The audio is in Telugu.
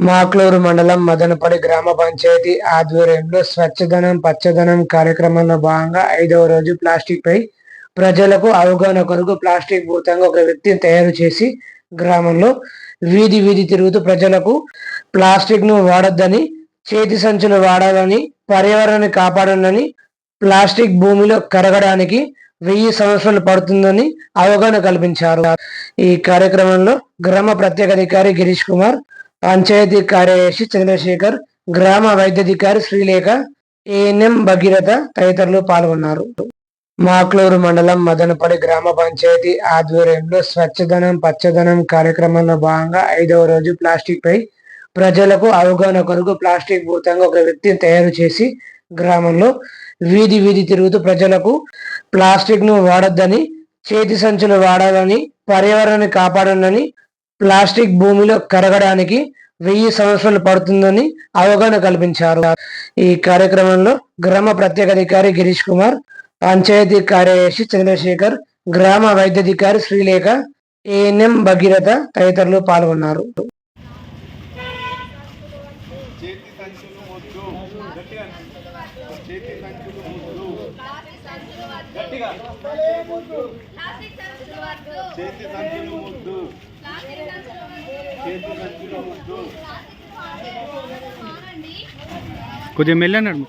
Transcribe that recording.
మాక్లూరు మండలం మదనపల్లి గ్రామ పంచాయతీ ఆధ్వర్యంలో స్వచ్ఛదనం పచ్చదనం కార్యక్రమంలో భాగంగా ఐదవ రోజు ప్లాస్టిక్ పై ప్రజలకు అవగాహన కొరకు ప్లాస్టిక్ భూతంగా ఒక వ్యక్తిని తయారు చేసి గ్రామంలో వీధి వీధి తిరుగుతూ ప్రజలకు ప్లాస్టిక్ను వాడొద్దని చేతి సంచులు వాడాలని పర్యావరణాన్ని కాపాడాలని ప్లాస్టిక్ భూమిలో కరగడానికి వెయ్యి సంవత్సరాలు పడుతుందని అవగాహన కల్పించారు. ఈ కార్యక్రమంలో గ్రామ ప్రత్యేక అధికారి గిరీష్ కుమార్ పంచాయతీ కార్యదర్శి చంద్రశేఖర్ గ్రామ వైద్యాధికారి శ్రీలేఖ ఏఎన్ఎం భగీరథ తదితరులు పాల్గొన్నారు. మాక్లూరు మండలం మదనపల్లి గ్రామ పంచాయతీ ఆధ్వర్యంలో స్వచ్ఛదనం పచ్చదనం కార్యక్రమంలో భాగంగా ఐదవ రోజు ప్లాస్టిక్ పై ప్రజలకు అవగాహన కొరకు ప్లాస్టిక్ భూతంగా ఒక వ్యక్తిని తయారు చేసి గ్రామంలో వీధి వీధి తిరుగుతూ ప్రజలకు ప్లాస్టిక్ను వాడొద్దని చేతి సంచులు వాడాలని పర్యావరణాన్ని కాపాడాలని ప్లాస్టిక్ భూమిలో కరగడానికి వెయ్యి సంవత్సరాలు పడుతుందని అవగాహన కల్పించారు. ఈ కార్యక్రమంలో గ్రామ ప్రత్యేక అధికారి గిరీష్ కుమార్ పంచాయతీ కార్యదర్శి చంద్రశేఖర్ గ్రామ వైద్యాధికారి శ్రీలేఖ ఏఎన్ఎం భగీరథ తదితరులు పాల్గొన్నారు. చేతి సంచులు వద్దు. వద్దు కొద్దిగా మెల్లన్నాడు